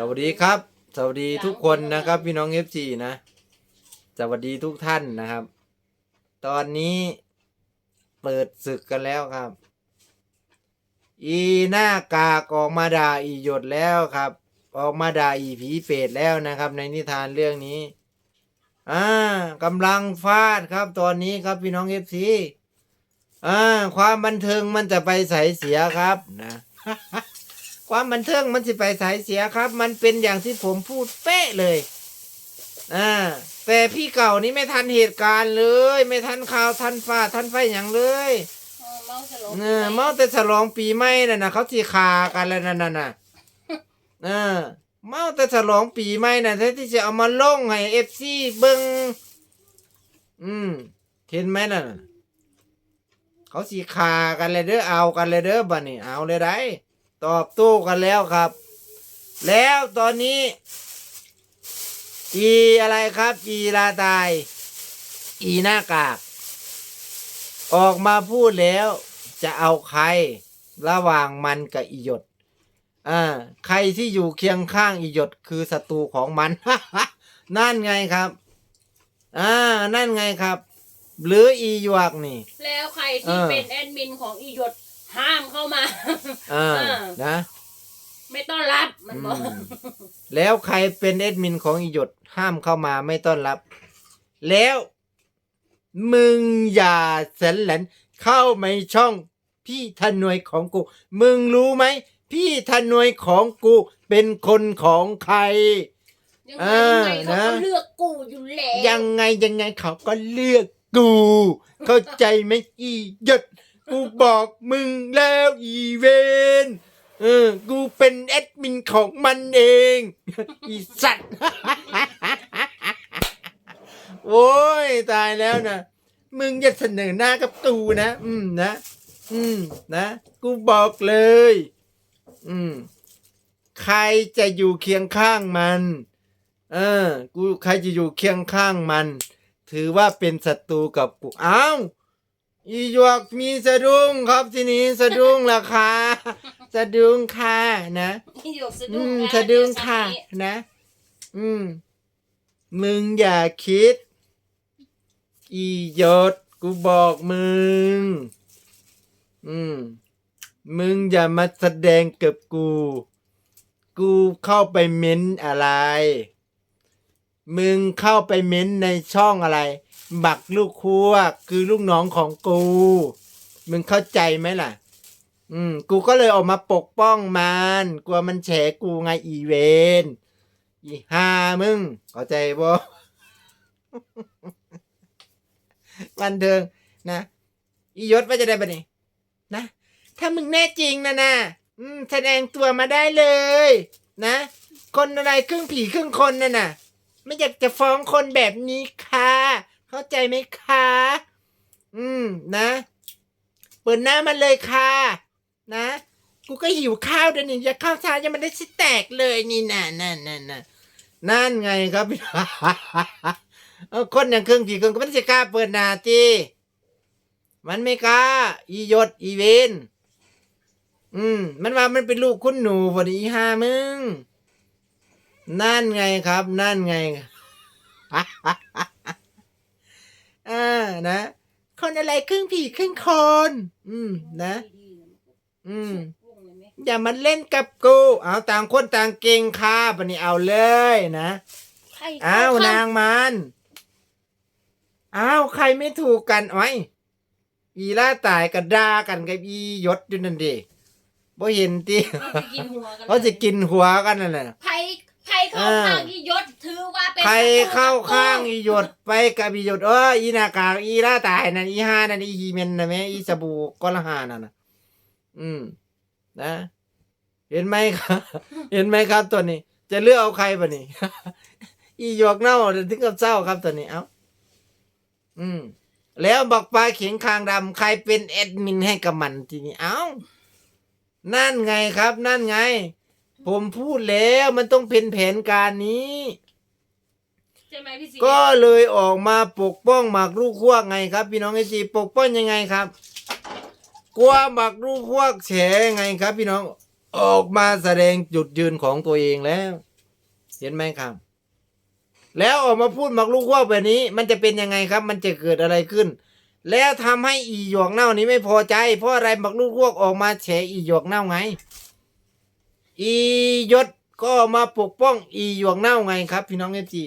สวัสดีครับ สวัสดีทุกคนนะครับ พี่น้องเอฟซีนะ สวัสดีทุกท่านนะครับ ตอนนี้เปิดศึกกันแล้วครับ อีหน้ากากออกมาด่าอีหยดแล้วครับ ออกมาด่าอีผีเปรตแล้วนะครับ ในนิทานเรื่องนี้อ่ากำลังฟาดครับ ตอนนี้ครับพี่น้องเอฟซีอ่าความบันเทิงมันจะไปใสเสียครับนะ ความบันเทิงมันสิไปสายเสียครับ มันเป็นอย่างที่ผมพูดเป๊ะเลยอ่าแต่พี่เก่านี่ไม่ทันเหตุการณ์เลย ไม่ทันข่าวทันฟ้าทันไฟอย่างเลยเออเมาฉลองเออเมาแต่ฉลองปีใหม่น่ะนะเขาที่คากันแล้วนั่นน่ะนะเออเมาแต่ฉลองปีใหม่น่ะแท้ที่จะเอามาลงให้เอฟซีเบิงอืมเห็นไหมน่ะเขาสีคากันเลยเด้อเอากันเลยเด้อบัดนี้เอาเลยได้ ตอบโต้กันแล้วครับ แล้วตอนนี้อีอะไรครับอีลาตาย อีหน้ากาก ออกมาพูดแล้ว จะเอาใครระหว่างมันกับอีหยดอ่าใครที่อยู่เคียงข้างอีหยดคือศัตรูของมัน นั่นไงครับอ่านั่นไงครับ หรืออีหยวกนี่ แล้วใครเอที่อเป็นแอดมินของอีหยด ห้ามเข้ามาอ่าเออนะ ไม่ต้อนรับมันบอกอืมแล้วใครเป็นแอดมินของอีหยดห้ามเข้ามาไม่ต้อนรับ แล้ว มึงอย่าเสันหลันเข้ามาช่องพี่ทนวยของกู มึงรู้ไหม พี่ทนวยของกูเป็นคนของใคร ยังเอไงอยังไงเขานะก็เลือกกูอยู่แล้ว ยังไงยังไงเขาก็เลือกกู เข้าใจไหมอีหยด กูบอกมึงแล้วอีเวนเออ กูเป็นแอดมินของมันเอง อีสัตว์โอ้ย ตายแล้วนะ มึงอย่าเสนอหน้ากับกูนะ อืมนะ อืมนะ กูบอกเลย อืม ใครจะอยู่เคียงข้างมัน เออ กูใครจะอยู่เคียงข้างมัน ถือว่าเป็นศัตรูกับกู อ้าว อีหยวกมีสะดุ้งครับทีนี้สะดุ้งราคาสะดุ้งค่ะนะอีหยดสะอืดุ้งมนะสะดุ้งเยวค่ะสักนิดนะ อืม มึงอย่าคิด อีหยดกูบอกมึง อืม มึงอย่ามาแสดงกับกู กูเข้าไปเม้นอะไร มึงเข้าไปเม้นในช่องอะไร บักลูกครัวคือลูกน้องของกู มึงเข้าใจไหมล่ะ อืม กูก็เลยออกมาปกป้องมัน กลัวมันแฉกูไงอีเวนอีฮามึง เข้าใจบ่บันเทิงนะอียศว่าจะได้ปะนี่นะ ถ้ามึงแน่จริงนะนะอืม แสดงตัวมาได้เลย นะ คนอะไรครึ่งผีครึ่งคนน่ะน่ะไม่อยากจะฟ้องคนแบบนี้ค่ะ เข้าใจไหมคะ อืมนะ เปิดหน้ามันเลยค่ะ นะ กูก็หิวข้าวเดี๋ยวนี้จะข้าวช้ายังไมันได้ชิแตกเลยนี่น่ะนั่นนั่นนั่นนั่นไงครับคนอย่างเครื่องผีเครื่องก็ไม่ได้กล้าเปิดหน้าจีมันไม่กล้า อียศอีเวนอืม มันว่ามันเป็นลูกคุณหนูพอดีอีห้ามึง นั่นไงครับ นั่นไง อ่านะ คนอะไรครึ่งผีครึ่งคน อืมนะ อืมอย่ามาเล่นกับกู เอาต่างคนต่างเก่งค่ะปนี้เอาเลยนะใครอ้าวเข้นางมันอ้าวใครไม่ถูกกันอ้อยอีล่าตายกับด่ากันกับอียศอยู่นั่นดิบ่เห็นติเขาจะกินหัวกันเขาจะกินหัวกันนั่นน่ะใคร ใครเข้าข้างอีหยดถือว่าเป็นใครศัตรูเข้าข้างอีหยดไปกับอีหยดเอออีนากากอีล่าตายนั่นอีห้านั่นอีฮีเมนนะแม่อีสบู่ก้อนละหานั่นน่ะอืม นะ เห็นไหมครับ เห็นไหมครับตัวนี้ จะเลือกเอาใครปะนี่ อีหยกเน่าถึงกับเศร้าครับตัวนี้เอ้าอืม แล้วบอกปลาเขียงคางดำใครเป็นแอดมินให้กับมันทีนี้เอ้านั่นไงครับ นั่นไง ผมพูดแล้วมันต้องเป็นแผนการนี้ ใช่ไหมพี่สีก็เลยออกมาปกป้องหมากลูกขั้วไงครับ พี่น้องไอจีปกป้องยังไงครับ กลัวหมากลูกขั้วแฉไงครับ พี่น้องออกมาแสดงจุดยืนของตัวเองแล้ว เห็นไหมครับ แล้วออกมาพูดหมักลูกว่าแบบนี้ มันจะเป็นยังไงครับ มันจะเกิดอะไรขึ้น แล้วทำให้อีหยวกเน่านี้ไม่พอใจ เพราะอะไรหมักลูกพวกออกมาแฉอีหยวกเน่าไง อียศก็มาปกป้องอีหยวกเน่าไงครับ พี่น้องเอฟจี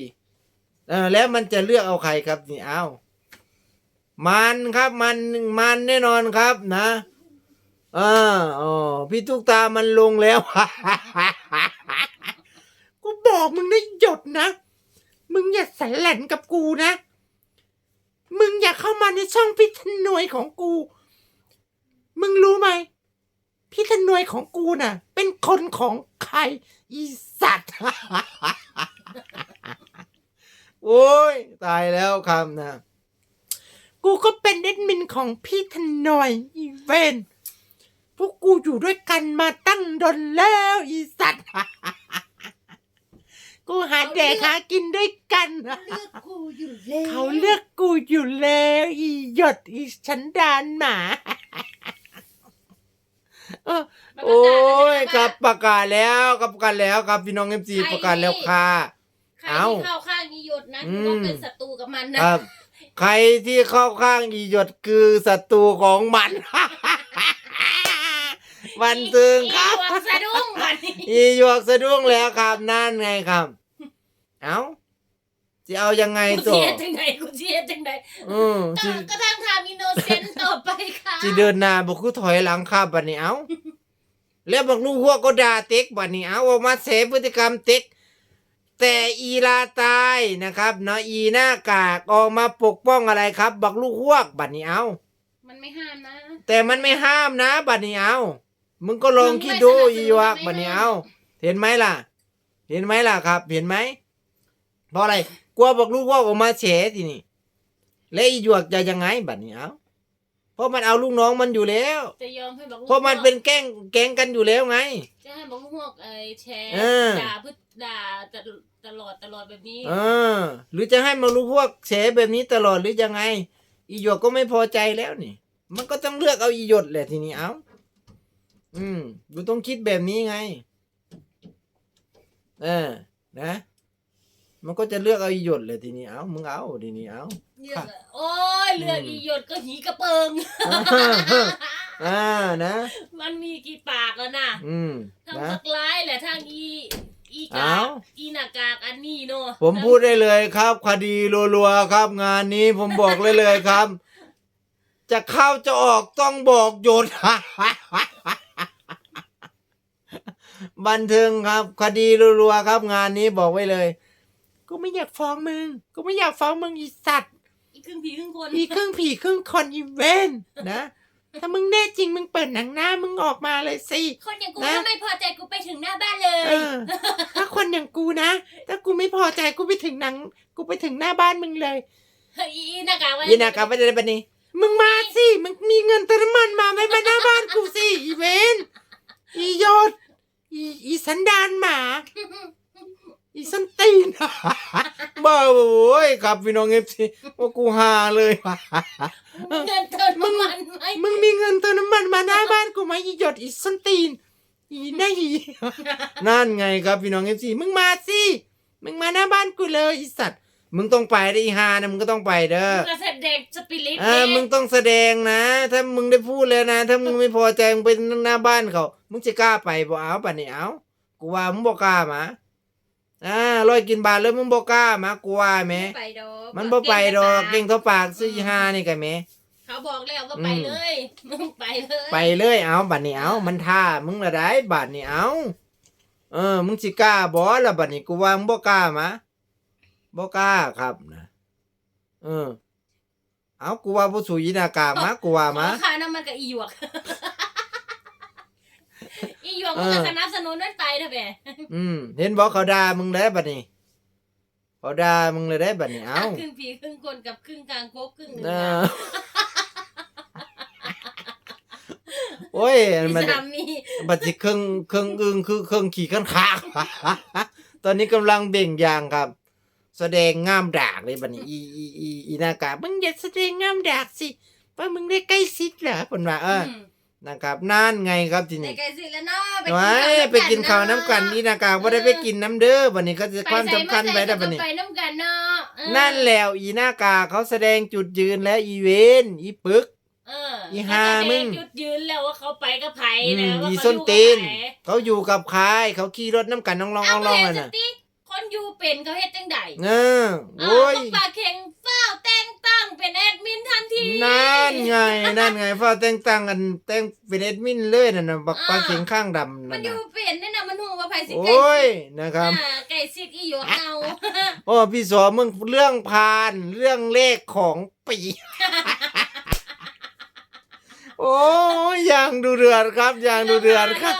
เออแล้วมันจะเลือกเอาใครครับนี่เอามันครับมันมันแน่นอนครับนะอ๋อพี่ตุ๊กตามันลงแล้วกูบอกมึงนะหยดนะ มึงอย่าสันแหลนกับกูนะ มึงอย่าเข้ามาในช่องพิษนวยของกู มึงรู้ไหม พิษนวยของกูน่ะ เป็นคนของใครอีสัตว์ โอ้ย ตายแล้วคำนะ กูก็เป็นเอดมินของพี่ธนอยอีเวนพวกกูอยู่ด้วยกันมาตั้งดนแล้วอีสัตว์ กูหาแดกหากินด้วยกัน เลือกกูอยู่แล้ว เขาเลือกกูอยู่แล้ว อีหยดอีฉันดานหมา โอ้ยด่ากันครับประกาศแล้วครับประกาศแล้วครับพี่น้องเอ็มซีประกาศแล้วค่ะใครเอ้าที่เข้าข้างอีหยดนะอืถืมอว่าเป็นศัตรูกับมันนะครับ ใครที่เข้าข้างอีหยดคือศัตรูของมันบันเทิงครับอีหยวกสะดุ้งวันนี้อีหยวกสะดุ้งแล้วครับนั่นไงครับ เอ้า จะเอายังไงกูต่อเชียร์จังไหนกูเชียร์จังไหนอืมก็สิก็ทางทำอินโนเซนต์ต่อไปค่ะสิเดินหน้าบอกคือถอยหลังครับบัดนี้เอ้า แล้วบอกลูกหัวก็ด่าเต็กบัดนี้เอาออกมาเสพฤติกรรมเต็ก แต่อีลาตายนะครับเนาะอีหน้ากากออกมาปกป้องอะไรครับ บักลูกหวกบัดนี้เอามันไม่ห้ามนะ แต่มันไม่ห้ามนะ บัดนี้เอา มึงก็ลองคิดดูมึงไม่สนับสนุนอีหยวกไม่บัดนี้ห้าเอามเห็นไหมล่ะ เห็นไหมล่ะครับ เห็นไหม เพราะอะไรก ลัวบักลูกหวกออกมาแฉทีนี่และอีหยวกจะยังไงบัดนี้เอาเพราะมันเอาลูกน้องมันอยู่แล้ว จะยอมให้บอกลูกเพราะมันเป็นแก๊งแก๊งกันอยู่แล้วไง จะให้บอกลูกพวกไอ้แชร์เออ ด่าพึ่ด่าตลตลอดตลอดแบบนี้ เออ หรือจะให้มารู้พวกแฉแบบนี้ตลอดหรือยังไง อีหยกก็ไม่พอใจแล้วนี่ มันก็ต้องเลือกเอาอีหยดแหละทีนี้เอาอืมกูต้องคิดแบบนี้ไง เออ นะ มันก็จะเลือกเอาอีหยดแหละทีนี้เอามึงเอาทีนี้เอาเลือกอะโอ้ยเลือกอืมอีหยดก็หีกระเปิง อ่านะ มันมีกี่ปากแล้วนะอืมทั้งนะพักร้ายแหละทั้งอีอีกาเอ้ากอีหน้ากากอันนี้เนาะผมพูดได้เลยครับ คดีรัวๆครับ งานนี้ผมบอกเลยเลยครับ จะเข้าจะออกต้องบอกหยุดบันเทิงครับ คดีรัวๆครับ งานนี้บอกไว้เลย กูไม่อยากฟ้องมึง กูไม่อยากฟ้องมึงอีสัตว์ อีครึ่งผีครึ่งคนอีครึ่งผีครึ่งคนอีเวนนะ ถ้ามึงแน่จริงมึงเปิดหนังหน้ามึงออกมาเลยสิ คนอย่างกูนะถ้าไม่พอใจกูไปถึงหน้าบ้านเลย เออ ถ้าคนอย่างกูนะ ถ้ากูไม่พอใจกูไปถึงหนัง กูไปถึงหน้าบ้านมึงเลย อีหน้ากากไว้ ยินากลับไปได้ปะนี่มึงมาสิ มึงมีเงินเติมน้ำมันมาไม่มาหน้าบ้านกูสิ อีเวนอียศอีอีสันดานหมา อีสันตีน บ้าโว้ย ครับพี่น้องเอฟซีว่ากูหาเลยเงินเติมน้ำมันไหมมึงมีเงินเติมน้ำมันมาหน้าบ้านกูไหมอีหยดอีสันตีนอีหน้าอีนั่นไงครับพี่น้องเอฟซีมึงมาสิมึงมาหน้าบ้านกูเลยอีสัตว์มึงต้องไปได้อีฮานะมึงก็ต้องไปเด้อมึงก็แสดงสปิริตเออมึงต้องแสดงนะ ถ้ามึงได้พูดแล้วนะ ถ้ามึงไม่พอใจมึงไปหน้าบ้านเขา มึงจะกล้าไปบ่เอาป่ะนี่เอากูว่ามึงบ่กล้ามา อ่าร้อยกินบาทแล้วมึงบ่กล้ามากูว่าแหมไปดอกมันบ่ไปดอกเก่งเท่าปากซื้ออีห้านี่กันแหมเขาบอกแล้วว่าไปอืมเลยมึงไปเลยไปเลยเอาบัดนี้เอามันท่ามึงละได้บัดนี้เอาเออ มึงสิกล้าบ่ละบัดนี้กูว่ามึงบ่กล้ามาบ่กล้าครับนะเออ เอากูว่าบ่สู้ยีหน้ากากมากูว่ามาขอค่าน้ำมันกับอีหยวก อีหยวกมึงก็สนับสนุนนั่นไปเถอะแม่อืมเห็นบอกเขาด่ามึงแล้วบัดนี้เขาด่ามึงเลยได้บัดนี้เอ้าครึ่งผีครึ่งคนกับครึ่งกลางโคกครึ่งหนึ่งเออะอโอ้ยมีมันสามีบัดสิเครื่องเครื่องอึงคือเครื่องขี่กันขากตอนนี้กำลังเบ่งยางครับ แสดงง่ามดากเลยบัดนี้อีอีอีอีหน้ากากมึงอย่าแสดงง่ามดากสิว่ามึงได้ใกล้ชิดเหรอเพิ่นว่าเออม นะครับนั่นไงครับทีในนี้ไก่สิแล้วเนาะไว้ไปกินข้าวน้ำกันนี่นะครับว่าได้ไปกินน้ำเด้อวันนี้ก็จะความสำคัญไปแล้ววันนี้ไปน้ำกันเนาะเออนั่นแล้วอีหน้ากากเขาแสดงจุดยืนและอีเวนต์อีปึกเอออีห่ามึงแสดจุดยืนแล้วว่าเขาไปกับไผอืนะมว่าอีเขาส้นอยู่ตีนกับไผเขาอยู่กับใครเขาขี่รถน้ำกันน้องลองเอาลองเห็อะนสน่ะติ คนอยู่เป็นเขาเฮ็ดจังใดเออเอโอ้อยปากเข่งเฝ้าแต่งตั้งเป็นแอดมินทันทีนั่นไงนั่นไงพ่อแต่งตั้งกันแต่งเป็นเอดมินเลยน่ะนะบักอ่าปลาเข็งข้างดำมันั่นนอยู่น่ะเป็นนี่นะมันหูว่าไผสิโอไก่้ยสินะครับอ่าไก่สิอีหยวกเอาโอ้พี่สอมึงเรื่องพานเรื่องเลขของปีโอ้ยอย่างดูเดือดครับอย่างดูเดือดครับ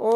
เออ